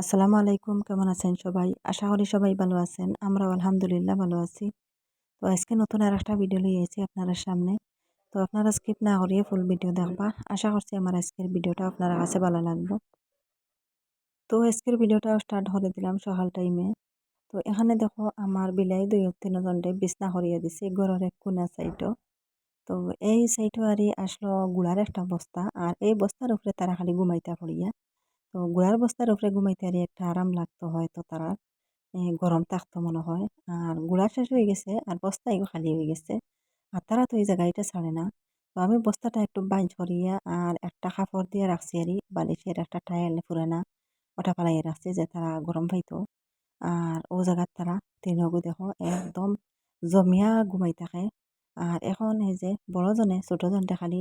আসসালামু আলাইকুম, কেমন আছেন সবাই? আশা করি সবাই ভালো আছেন, আমরাও আলহামদুলিল্লাহ ভালো আছি। তো আজকে নতুন আর একটা ভিডিও লিয়ে এসেছি আপনাদের সামনে। তো আপনারা স্কিপ না করিয়ে ফুল ভিডিও দেখবা। আশা করছি আমার আজকের ভিডিওটা আপনারা কাছে ভালো লাগবে। তো আজকের ভিডিওটা স্টার্ট করে দিলাম সকাল টাইমে তো এখানে দেখো আমার বিলাই দুই তিনজনটে বিছনা করিয়ে দিছি, ঘরের এক কোনা সাইডও তো এই সাইডও আরই আসলো গুড়ার একটা বস্তা, আর এই বস্তার উপরে তারা খালি ঘুমাইতা পড়িয়া। তো গুড়ার বস্তার উপরে ঘুমাইতে আর একটা আরাম লাগতো হয়তো তারা গরম থাকতো মনে হয়। আর গুড়া শেষ হয়ে গেছে আর বস্তা এগো খালি হয়ে গেছে। আর তারা তো এই জায়গাটা ছাড়ে না। তো আমি বস্তাটা একটু বাইঞ্চ করিয়া আর একটা কাপড় দিয়ে রাখছি আর বালিশের একটা টায়াল পুরানা ওটা পালাইয়ে রাখছি যে তারা গরম পাইতো। আর ও জায়গার তারা তিনগু দেখো, একদম জমিয়া ঘুমাই থাকে আর এখন এই যে বড়জনে, ছোটজনটা খালি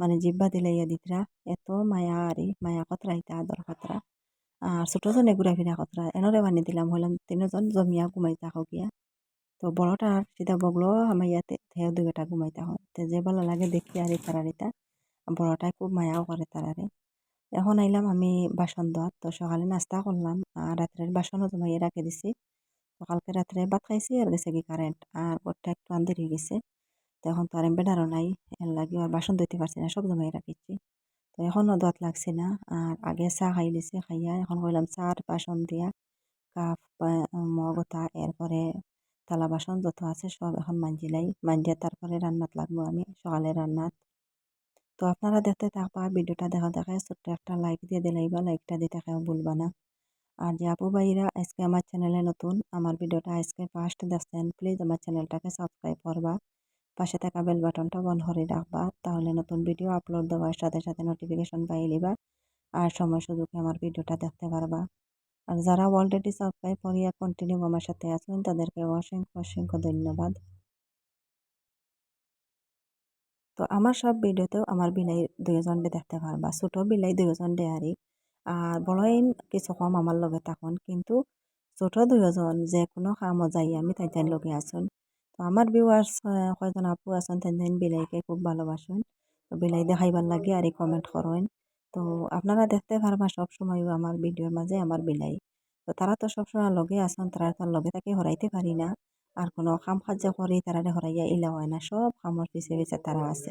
মানে জিব্বা দিলাইয়া দিতরা, এত মায়া আরি মায়া কতরা ইতা আদর কতরা। আর ছোটজনে ঘুরাফিরা কতরা, এনরে বানি দিলাম, হইলাম তিনজন জমিয়া ঘুমাই থাকো গিয়া। তো বড়টা সিধা বগলো আমাইয়াতে হেও দুইটা ঘুমাই থাকো তো যে ভালো লাগে দেখি আর তারারিতা বড়টাই খুব মায়াও করে তারারে এখন আইলাম আমি বাসন ধোয়ার, তো সকালে নাস্তা করলাম, আর রাত্রের বাসনও জমাইয়ে রাখে দিছি। তো কালকে রাত্রে ভাত খাইছি, আর গেছে কি কারেন্ট আর ঘরটা একটু আন্দের হয়ে গেছে। এখন তো আর এমবেডারও নাই, এর লাগে আর বাসন ধুইতে পারছি না, সব জমাই রাখিছি তো এখনও দাঁত লাগছে না, আর আগে চা খাই লিছে, খাইয়া এখন কইলাম চার বাসন দিয়া কাপ মগতা, এরপরে থালা বাসন যত আছে সব এখন মাঞ্জিলাই মাঞ্জিয়া তারপরে রান্নাত লাগবো আমি সকালে রান্নাত। তো আপনারা দেখতে থাকবা, ভিডিওটা দেখা দেখে ছোট্ট একটা লাইক দিয়ে দিলাইবা লাইকটা দিতে কেউ ভুলবা না। আর যে আপু ভাইরা আজকে আমার চ্যানেলে নতুন, আমার ভিডিওটা আজকে ফার্স্ট দেখছেন প্লিজ আমার চ্যানেলটাকে সাবস্ক্রাইব করবা। পাশে থাকা বেল বাটনটা বন্ধ করে রাখবা। তাহলে নতুন ভিডিও আপলোড দেওয়ার সাথে সাথে নোটিফিকেশন পাই নিবা আর সময় সুযোগে আমার ভিডিওটা দেখতে পারবা। আর যারা অলরেডি সাবস্ক্রাইব করিয়া কন্টিনিউ আমার সাথে আছেন, তাদেরকে অসংখ্য অসংখ্য ধন্যবাদ। তো আমার সব ভিডিওতেও আমার বিলাই দুইজনকে দেখতে পারবা। ছোট বিলাই দুইজন দেয়ারি আর। বড়ইন কিছু কম আমার লগে থাকুন। কিন্তু ছোট দুইজন যে কোনো কামও যাই আমি তাই লগে আসুন তো আমার ভিউয়ার্স কয়জন আপু আছেন, তেন বিলাইকে খুব ভালোবাসেন। তো বিলাই দেখাইবার লাগে আর কমেন্ট করেন। তো আপনারা দেখতে পারবা সব সময় আমার ভিডিওর মাঝে আমার বিলাই। তো তারা তো সবসময় লগে আসেন তারা তার লগে তাকে হরাইতে পারি না। আর কোনো কাম কার্য করি তারা হরাইয়া ইলা হয় না, সব কামর পিছে পিছে তারা আছে।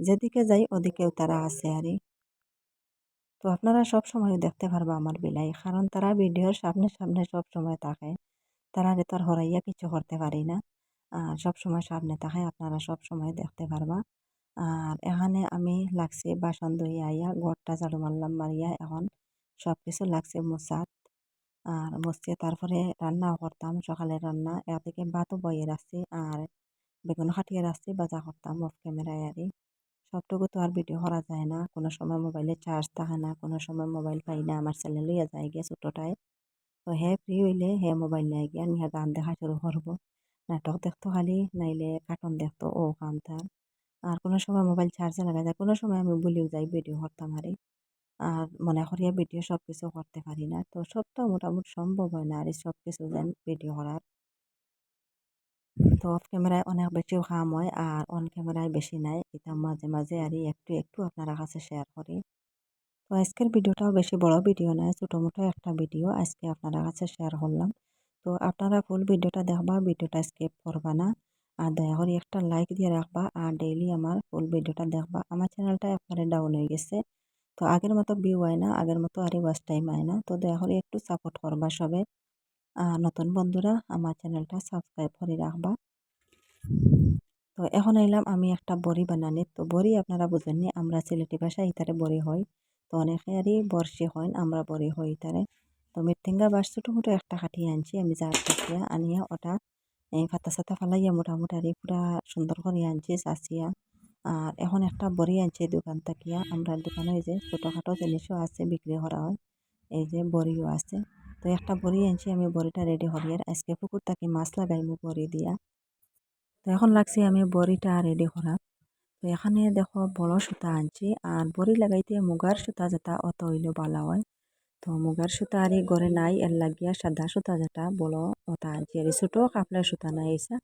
যেদিকে যাই ওদিকেও তারা আছে আর। তো আপনারা সব সময় দেখতে পারবা আমার বিলাই, কারণ তারা ভিডিওর সামনে সামনে সব সময় থাকে তারা তার হরাইয়া কিছু করতে পারি না। সব সময় সামনে থাকে আপনারা সব সময় দেখতে পারবা। আর এখানে আমি লাগছে বাসন ধুই আইয়া, ঘরটা ঝাড়ু মারলাম, মারিয়া এখন সব কিছু লাগছে মোসাত আর বসিয়ে তারপরে রান্নাও করতাম সকালে রান্না। এদিকে ভাতও বইয়ে রাখছি আর বেগুন খাটিয়ে রাখছি বাজা করতাম অফ ক্যামেরায় আর সবটুকু তো আর ভিডিও করা যায় না। কোনো সময় মোবাইলে চার্জ থাকে না, কোনো সময় মোবাইল পাই না, আমার ছেলে লইয়া যায় গিয়ে ছোটোটায় তো হে ফ্রি হইলে হে মোবাইল নিয়ে গিয়া, নিয়ে গান দেখা শুরু করব। নাটক দেখতো খালি, নাইলে কার্টুন দেখতো, ও কাম তার আর কোনো সময় মোবাইল চার্জে লাগা যায়, কোনো সময় আমি বলিও যাই ভিডিও করতাম আরে আর মনে করিয়া ভিডিও সব কিছু করতে পারি না। তো সবটা মোটামুটি সম্ভব হয় না আর সব কিছু যেন ভিডিও করার। তো অফ ক্যামেরায় অনেক বেশি কাম হয় আর অন ক্যামেরায় বেশি নাই। এটা মাঝে মাঝে আর একটু একটু আপনারা কাছে শেয়ার করি। তো আজকের ভিডিওটাও বেশি বড় ভিডিও নয়, ছোটো মোটো একটা ভিডিও আজকে আপনারা কাছে শেয়ার করলাম। তো আপনারা ফুল ভিডিওটা দেখবা, ভিডিওটা স্কিপ করবা না। আর দয়া করে একটা লাইক দিয়ে রাখবা আর ডেইলি আমার ফুল ভিডিওটা দেখবা। আমার চ্যানেলটা একবারে ডাউন হয়ে গেছে। তো আগের মতো ভিউ হয় না, আগের মতো আর ওয়াচ টাইম হয় না। তো দয়া করে একটু সাপোর্ট করবা সবে। আর নতুন বন্ধুরা, আমার চ্যানেলটা সাবস্ক্রাইব করে রাখবা। তো এখন আইলাম আমি একটা বড়ি বানানি। তো বড়ি আপনারা বুঝেননি, আমরা সিলেটি ভাষায় ইতারে বড়ি হই তো অনেকে আরই বর্ষি হয়, আমরা বড়ি হই ইতারে। তো মির্তিঙ্গা বাস ছোটো একটা কাটিয়ে আনছি আমি যা কাটিয়া আনিয়া ওটা এই ফাতা সাতা ফালাইয়া মোটামুটি আর পুরা সুন্দর করে আনছি, চাচিয়া। আর এখন একটা বড়ি আনছে দোকান থাকিয়া। আমরা দোকানে যে ছোটোখাটো জিনিসও আছে বিক্রি করা হয়, এই যে বড়িও আছে। তো একটা বড়ি আনছি, আমি বড়িটা রেডি হরিয়ার। আজকে পুকুর থাকি মাছ লাগাইমু বড়ি দিয়া। তো এখন লাগছে আমি বড়িটা রেডি করা। তো এখানে দেখো বড় সুতা আনছি, আর বড়ি লাগাইতে মুগার সুতা যেটা অত হইলে ভালো হয়। তো মুগার সুতা আর গড়ে নাই, এর লাগিয়া সাদা সুতা যেটা বড় ওটা আনছি আর ছোটো কাপড়ের সুতা নাই এসা।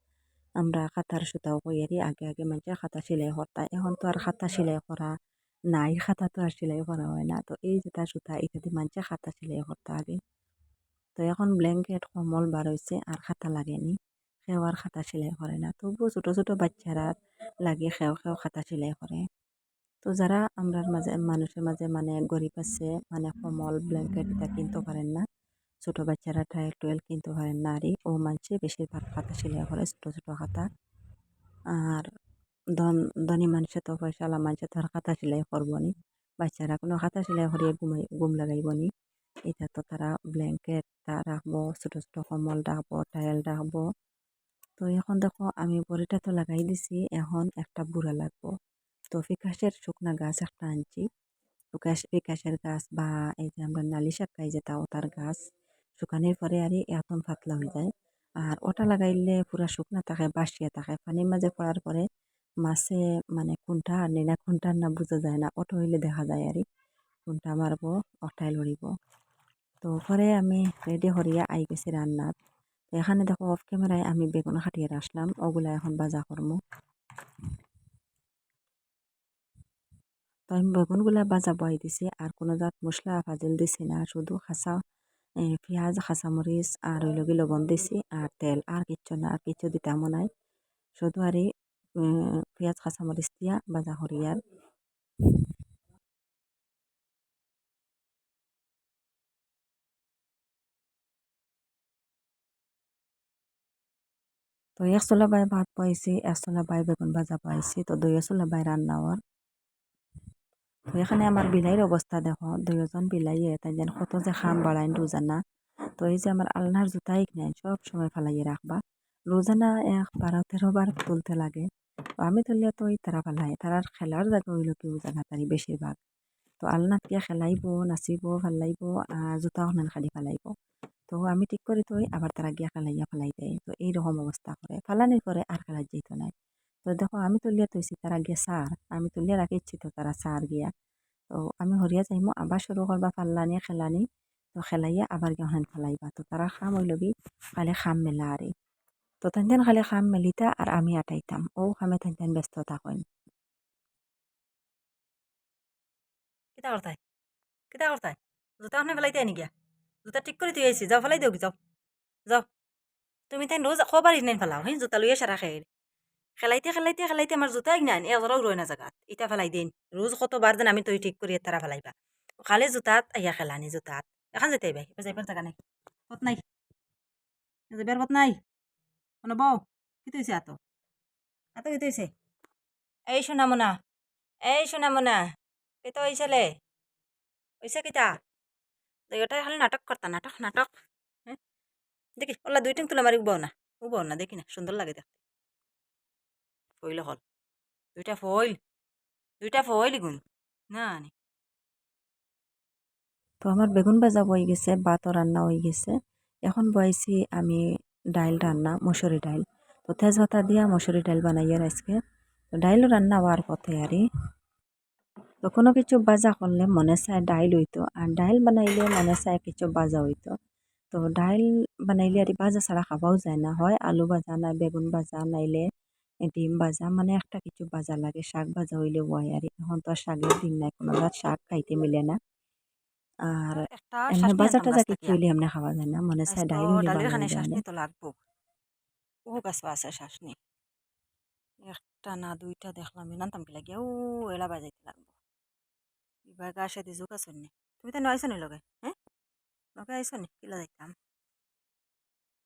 আমরা খাতার সুতাও আর, আগে আগে মানুষের খাতা সেলাই করতা এখন তো আর খাতা সেলাই করা নাই, খাতা তো আর সেলাই করা হয় না। তো এই যেটা সুতা, এটাতে মানুষের খাতা সেলাই করতে আগে। তো এখন ব্ল্যাঙ্কেট কমল বার হয়েছে আর খাতা লাগেনি, সেও আর খাতা সেলাই করে না। তবুও ছোটো ছোটো বাচ্চারা লাগে সেও সেও খাতা সেলাই করে। তো যারা আমরার মাঝে, মানুষের মাঝে মানে গরিব আছে মানে কমল ব্ল্যাঙ্কেট এটা কিনতে পারেন না। ছোট বাচ্চারা ট্রায়াল টুয়েল কিনতে পারেন না। আরই ও মানছে বেশিরভাগ খাতা সেলাই করে ছোট ছোট খাতা। আর ধন, ধনী মানুষে তো পয়সাওয়ালা মানুষে তো আর খাতা সেলাই করব নি। বাচ্চারা কোনো খাতা সেলাই করিয়ে ঘুমাই, ঘুম লাগাইব নি। এটা তো তারা ব্ল্যাঙ্কেটটা রাখব, ছোট ছোট কমল রাখব টায়াল রাখব। তো এখন দেখো, আমি বড়িটা তো লাগাই দিছি, এখন একটা বুড়া লাগবো। তো ফিকাসের শুকনা গাছ একটা আনছি। ফিকাস ফিকাসের গাছ বা এই যে আমরা নালি শাক খাই যেটা ওটার গাছ, শুকানোর পরে আর এখন পাতলা হয়ে যায়। আর ওটা লাগাইলে পুরা শুকনা থাকে বাসিয়া থাকে। পানির মাঝে পড়ার পরে মাছে মানে কোনটা আর না কোনটা না বোঝা যায় না অটো হইলে দেখা যায় আর কোনটা মারবো, ওটাই লড়িব। তো পরে আমি রেডি করিয়া আই গেছি রান্নার। এখানে দেখো অফ ক্যামেরায় আমি বেগুন খাটিয়ে আসলাম, ওগুলা এখন বাজা করব তো আমি বেগুনগুলা বাজা বয়াই দিছি আর কোনো জাত মশলা ফাজিল দিছি না, শুধু খাসা পেঁয়াজ খাসামরিচ আর ওই লগে লবণ দিছি আর তেল আর কিচ্ছু না আর কিচ্ছু দিতামও নাই। শুধু আর এই পেঁয়াজ খাসামরিচ দিয়া বাজা করি আর তো এক চোলা বাই ভাত পাইছি এক চোলা বাই বেগুন ভাজা পাইছি তো দুই চোলা বাই রান্না হওয়ার তো এখানে আমার বিলাইয়ের অবস্থা দেখো দুইজন বিলাইয়ে, তাই যেন কত যে খাম বাড়াইন রোজানা তো এই যে আমার আলনার জুতাই নেন সব সময় ফালাইয়ে রাখবা রোজানা এক বারো তেরো বার তুলতে লাগে। তো আমি তুললে তো ওই তারা ফালাই তারার খেলার জায়গা হইল কি জানা তারি বেশিরভাগ তো আলনাত গিয়া খেলাইব, নাচিব, ফালাইব আর জোতা খান খালি ফালাইব। তো আমি ঠিক করি তো আবার তারা গিয়া খেলাইয়া ফেলাই দেয় তো এইরকম অবস্থা করে ফালানির পরে আর খেলার যেত নাই। তো দেখো, আমি তুলিয়া তৈছি তারা গিয়া সার। আমি তুলিয়া রাখিছি তো তারা সার গিয়া। তো আমি হরিয়া যাইমো, আবার শুরু করবা ফাল্লানি খেলানি তো খেলাইয়া আবার গিয়া হান ফেলাইবা তো তারা খাম হইল কি, খালি খাম মেলা আরে। তো তেন খালি খাম মেলিতা আর আমি আটাইতাম। ও খামে তেন ব্যস্ত থাকেন কিতা করতাই? কিতা করতাই? জোতা ওখানে ফেলাইতে আনি গিয়া? জোতা ঠিক করে আইসি যাও, ফেলাই দিও যাও। যাও। তুমি তাই রোজ খবার নেন ফেলাও। হ্যাঁ জোতা লইয়া সারা খেয়ে খেলাইতে খেলাইতে খেলাইতে আমার জোতা নাই এজরাও রয় না জায়গাত ইটা ফেলাই দিন রোজ কতবার যেন আমি তৈ ঠিক করি তারা ফেলাইবা খালি জোতাত আইয়া খেলানি জোতাত এখন যেতে ভাই যাইবার জায়গা নাই পথ নাই যাইবার পথ নাই কোনো বউ কি তৈছে এত এত কি তৈছে এই শোনা মোনা এই শোনা মোনা কেতো হয়েছিলে হয়েছে কিতা দুইটাই খালি নাটক করতা নাটক নাটক হ্যাঁ দেখি ওলা দুই টিং তুলে মারি উবাও না উবাও না দেখি না সুন্দর লাগে দেখতে ফইল হল। দুইটা ফইল দুইটা ফইল গুণ না তো আমার বেগুন ভাজা বই গেছে ভাতও রান্না হয়ে গেছে। এখন বয়েছি আমি ডাইল রান্না, মসুরি ডাইল। তো তেজপাতা দিয়া মসুরি ডাইল বানাইয়ার আজকে। তো ডাইলও রান্না হওয়ার পথে আরই তো কোনো কিছু বাজা করলে মনে চায় ডাইল হইতো, আর ডাইল বানাইলে মনে চায় কিছু বাজা হইতো। তো ডাইল বানাইলে আর বাজা ছাড়া খাবাও যায় না, হয় আলু ভাজা না বেগুন ভাজা নাইলে ডিম ভাজা মানে একটা কিছু ভাজা লাগে শাক ভাজা হইলে হয়। আর এখন তো আর শাকের দিন নাই কোনো শাক খাইতে মিলে না। আর এমনি বাজা টাজা কিছু হইলে এমনি খাওয়া যায় না মনে যায় না। তো লাগবো। ও গাছ আছে শাসনি একটা না দুইটা দেখলাম নানতাম কি লাগে ও এলা বাজাইতে লাগবো। এবার গা সাথে জোক আছো নি। তুমি তো নয়ছো নি লগে হ্যাঁ? লগে আইছো নি? কিলা যাইতাম।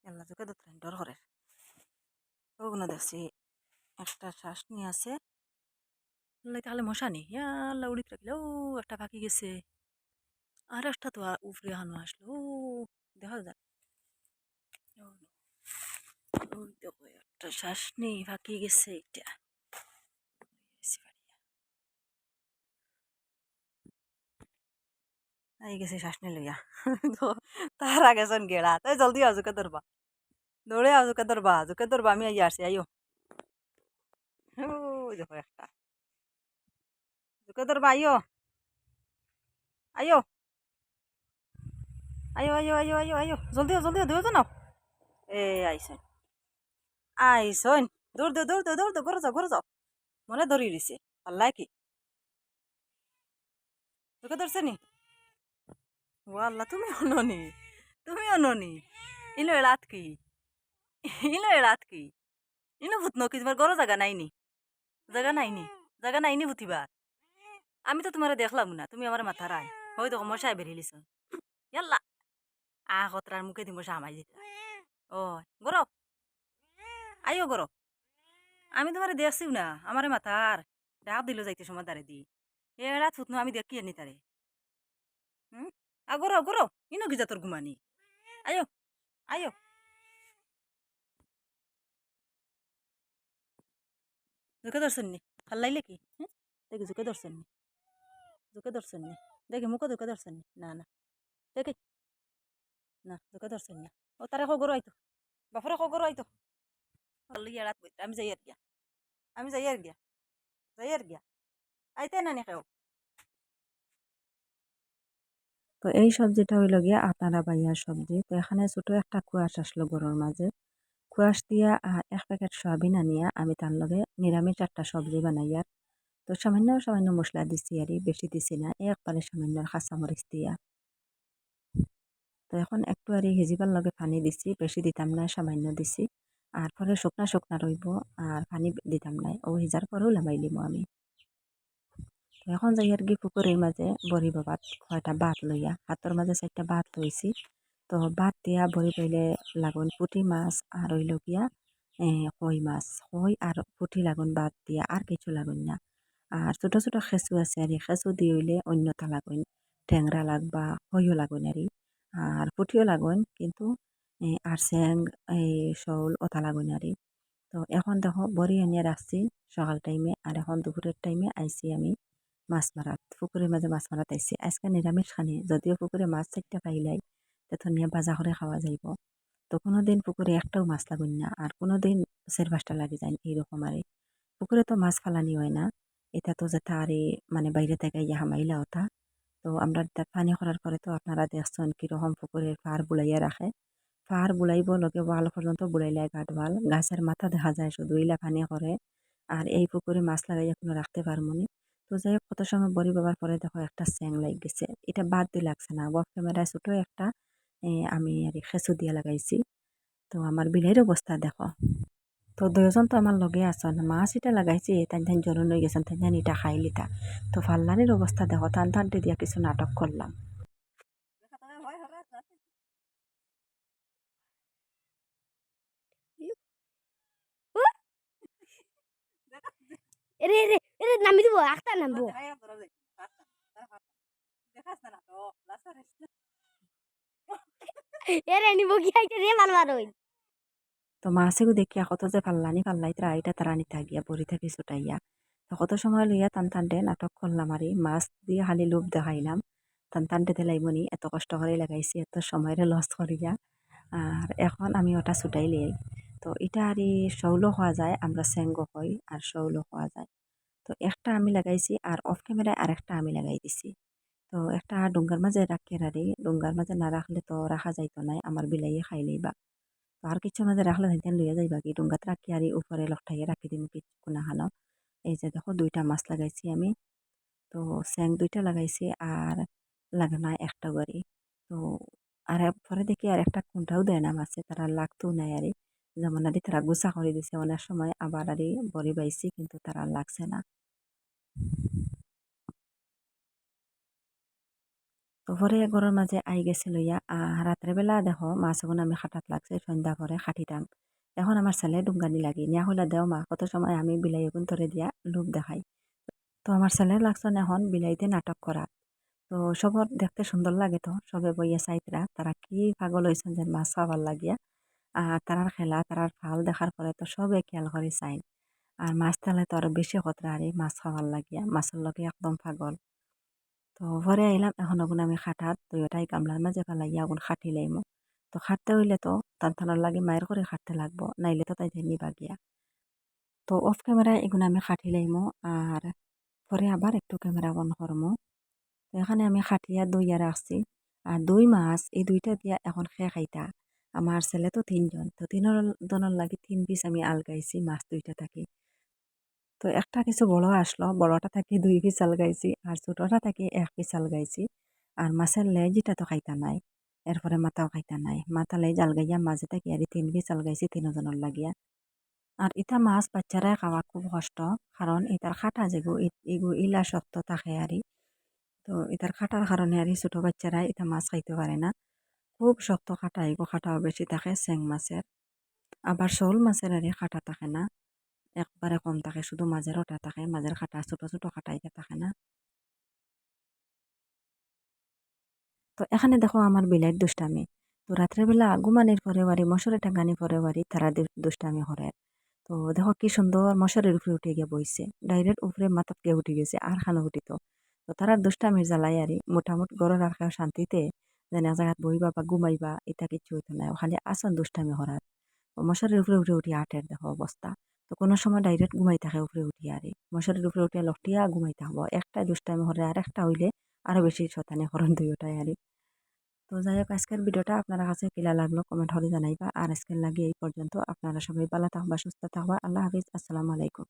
এলা জোকে তো ডর করে। ওগুলো দেখছি একটা শাসনি আছে। তাহলে মশা নি ইয়াল্লা, উড়িত রাখলে। ও, একটা পাখি গেছে। আর একটা তো উপরে হানো আসলো। ও, দেখা যায় ওই দেখো একটা শ্বাস নেই, ফাঁকি গেছে এটা আই গেছে শ্বাস নিয়ে লইয়া। তার আগে শোন গেড়া। তাই জলদি আজুকে ধরবা। দৌড়ে আজুকে ধরবা আজুকে ধরবা, আমি আই আসছি আইও। ওই দেখো একটা জুকে ধরবা আইও আইও আইও আইও আইও আইও আইও জলদি জলদি ধুয়ে তো এ আইসন আইসন দৌড় দে দৌড় দে দৌড় দে ঘরে যাও ঘরে যাও মনে ধরি দিছে আল্লাহ কি তোকে ধরছে নি ও আল্লাহ তুমি হনো নি তুমিও ননি ইনো এলাত কি ইনো এলাত কি ইনো ভূত নকি তোমার গরো জায়গা নাইনি জায়গা নাইনি জায়গা নাইনি ভূতিবার আমি তো তোমার দেখলাম না, তুমি আমার মাথা রায় হয়তো মশাই বেরিয়েলিস ইয়াল্লা। আ কতরার মুখে দি মশা আমাই দিতে। ও গরো আইও গরো আমি তোমার দেখছিও না আমার মাথার ডাব দিল যাইতে সময় দাঁড়ে দি। এরা থুতনো আমি দেখি আনি তারে হুম? আ গরো ইনো কি তোর ঘুমানি আয়ো আয়ো জোকে ধরছেন নি ভালো লাগলে কি হ্যাঁ দেখি জোকে ধরছেন নি জোকে ধরছেন নি দেখি মুখও জোকে ধরছেন নি না না দেখি না জোকে ধরছেন না ও তারে খো আইতো বাপরে খো আইতো ইয়ারাত বইতে আমি যাই আর গিয়া আমি যাই আর গিয়া যাই আর গিয়া আইতে না নি তো এই সবজিটা হইল গিয়া আপনারা বাইয়ার সবজি। তো এখানে ছোট একটা কুয়াশ আসলো গরুর মাঝে। কুয়াশ দিয়া এক প্যাকেট সয়াবিন আনিয়া আমি তার লগে নিরামিষ একটা সবজি বানাইয়ার তো সামান্য সামান্য মশলা দিছি আর বেশি দিছি না একবারে সামান্য কাঁচামরিচ দিয়া। তো এখন একটু আর হেজিবার লগে পানি দিছি, বেশি দিতাম না, সামান্য দিছি, আর পরে শুকনা শুকনা রইব, আর পানি দিতাম নাই, ও হিজার পরেও লামাই লিমো আমি। তো এখন যাই আর কি পুকুরের মাঝে বড়ি বাবাত কয়টা বাত লইয়া হাতের মাঝে চারটা বাত লইছি তো বাদ দিয়া বড়ি পাইলে লাগুন পুঁটি মাছ আর হইল গিয়া কই মাছ। কই আর পুঁটি লাগুন বাদ দিয়া আর কিছু লাগুন না। আর ছোট ছোট খেঁচু আছে আর খেঁচু দিয়ে হইলে অন্যটা লাগুন। ট্যাংরা লাগবা কইও লাগুন আর আর পুঁটিও লাগুন, কিন্তু আর স্যাং এই শৌল ওটা লাগুন আর তো এখন দেখো বড়ি আনিয়ে রাখছি সকাল টাইমে আর এখন দুপুরের টাইমে আইছি আমি মাছ মারাত পুকুরের মাঝে মাছ মারাত আইছি। আজকে নিরামিষ খানি, যদিও পুকুরে মাছ চারটা পাইলাই তো ভাজা করে খাওয়া যাইব। তো কোনো দিন পুকুরে একটাও মাছ লাগুন না, আর কোনো দিন চার পাঁচটা লাগে যায় এইরকম আর। পুকুরে তো মাছ ফালানি হয় না, এটা তো যেটা আরে মানে বাইরে থেকে ইয়া হামাইলা ওটা তো আমরা পানি করার পরে তো আপনারা দেখছেন কীরকম পুকুরের পার বুলাইয়া রাখে। পার বুলাইব লগে ওয়াল পর্যন্ত বুলাইলাই গাঠ ওয়াল, গাছের মাথা দেখা যায় শুধু ইলা পানি করে। আর এই পুকুরে মাছ লাগাইয়া কোনো রাখতে পারব নি। তো যাই হোক কত সময় বড়ি বাবার পরে দেখো একটা স্যাং লাগ গেছে। এটা বাদ দিয়ে লাগছে না ওয়াফ ক্যামেরায় ছোটো একটা আমি আর খেঁচু দিয়ে লাগাইছি তো আমার বিলাইর অবস্থা দেখো তো দুজন তো আমার লগে আসন মাছ এটা লাগাইছি তাই তাই জ্বলন হয়ে গেছেন তাই তাই এটা খাই লিতা তো ফাল্লানির অবস্থা দেখো টান টানটে দিয়া কিছু নাটক করলাম এরে এরে এরে নামি দিব আখতা নামবো তো মাছেও দেখিয়া কত যে ফাল্লানি ফাল্লাই তারা এটা তারা নিতা গিয়া বড়ি থাকি ছুটাইয়া। তো কত সময় লইয়া টান টানটে নাটক করলাম আর, মাছ দিয়ে খালি লোভ দেখাইলাম। টান টানটে দিলাইমনি এত কষ্ট করে লাগাইছি, এত সময়ের লস করিয়া। আর এখন আমি ওটা ছুটাই লিয়াই তো এটা আর শৌলও খাওয়া যায়, আমরা স্যাঙ্গো হই আর শৌলও খাওয়া যায়। তো একটা আমি লাগাইছি, আর অফ ক্যামেরায় আরেকটা আমি লাগাই দিছি। তো একটা ডুঙ্গার মাঝে রাখি রারি, ডুঙ্গার মাঝে না রাখলে তো রাখা যাইতো নাই আমার বিলাইয়ে খাই লইবা তো আর কিছু মাঝে রাখলে তাই লইয়া যাইবা কি ডুঙ্গাত রাখি আর উপরে লকটাইয়ে রাখি দিম কিছু না হানো এই যে দেখো দুইটা মাছ লাগাইছি আমি, তো স্যাং দুইটা লাগাইছি আর লাগানা একটা বাড়ি তো আর পরে দেখি আর একটা কোনটাও দেয় না মাছে, তারা লাগতো নাই আরে। যেমন আরে তারা গুছা করে দিছে অনেক সময়, আবার আরে বড়ি পাইছি কিন্তু তারা লাগছে না। তো পরে ঘরের মাঝে আই গেছে লইয়া আহ রাত্রেবেলা দেখো মাছ এখন আমি খাটাত লাগছে, সন্ধ্যা করে খাটিতাম এখন আমার ছেলে ডুঙ্গানি লাগি। নিয়া হলে দেও মা, কত সময় আমি বিলাই এগুন ধরে দিয়া লোভ দেখাই। তো আমার ছেলে লাগছেন এখন বিলাইতে নাটক করা তো সবর দেখতে সুন্দর লাগে তো সবে বইয়া চাইতরা তারা কি পাগল হয়েছেন যে মাছ খাবার লাগিয়া আর তারার খেলা তারার ফাল দেখার পরে তো সবে খেয়াল করে চাইন আর মাছ তাহলে তো আরও বেশি খতরা মাছ খাবার লাগিয়া মাছের লগে একদম পাগল। তো ঘরে আইলাম, এখন আগুন আমি খাটাত দুয়োটাই গামলার মাঝে ফেলাইয়া আগুন খাটি লাইমো। তো খাটতে হইলে তো তার থানার লাগে মায়ের করে খাটতে লাগবো, নাইলে তো তাই নিবা গিয়া। তো অফ ক্যামেরায় এগুলো আমি খাটি লাইমো, আর পরে আবার একটু ক্যামেরা অন করমো। তো এখানে আমি খাটিয়া দইয়া রাখছি, আর দই মাছ এই দুইটা দিয়া এখন খেয়ে খাইতা। আমার ছেলে তো তিনজন, তো তিনের জনের লাগে তিন পিস আমি আলগাইছি মাছ দুইটা থাকি। তো একটা কিছু বড় আসলো। বড়টা থাকি দুই পিস গাইছি আর ছোটটা থাকি এক পিস গাইছি। আর মাছের লেজিটা তো খাইতা নাই, এরপরে মাথাও খাইতা নাই। মাথালাই জাল গাইয়া মাঝে থাকি আর তিন পিস জাল গাইছি তিনজনের লাগিয়া। আর ইটা মাছ বাচ্চারাই খাওয়া খুব কষ্ট কারণ ইটার খাটা যেগু এগু ইলা শক্ত থাকে আরই তো এটার খাটার কারণে আর ছোট বাচ্চারা এটা মাছ খাইতে পারে না। খুব শক্ত খাটা এগো খাটাও বেশি থাকে স্যাং মাছের আবার শোল মাছের আর খাটা থাকে না। একবারে কম থাকে, শুধু মাঝের ওটা থাকে, মাঝের খাটা, ছোট ছোট এটা থাকে না। তো এখানে দেখো আমার বিলাইট দুষ্টামি। তো রাত্রেবেলা ঘুমানির পরে বাড়ি, মশারি টাঙ্গানি পরে বাড়ি তারা দুষ্টামি করে। তো দেখো কি সুন্দর মশারির উপরে উঠে গিয়ে বইছে। ডাইরেক্ট উপরে মাথাত গিয়ে উঠে গেছে, আর খানো উঠিত তো। তারা দুষ্টামির জ্বালাই আরি মোটামুটি গড়ের আর শান্তিতে যেন জায়গাত বইবা বা ঘুমাইবা, এটা কিছু হইতো না, খালি আসন দুষ্টামি করার। তো মশারির উপরে উঠে উঠি আটের দেখো অবস্থা। তো কোনো সময় ডাইরেক্ট ঘুমাই থাকে উপরে উঠি আরে। মশারির উপরে উঠে লটিয়া ঘুমাই থাকব একটা দুষ্টামি হরে আর একটা হইলে আরও বেশি শতানে হরণ দুইটাই আরে। তো যাই হোক আজকের ভিডিওটা আপনারা কাছে কিলা লাগল কমেন্ট হলে জানাইবা। আর আজকের লাগে এই পর্যন্ত। আপনারা সবাই ভালো থাকবা, সুস্থ থাকবা। আল্লাহ হাফিজ। আসসালামু আলাইকুম।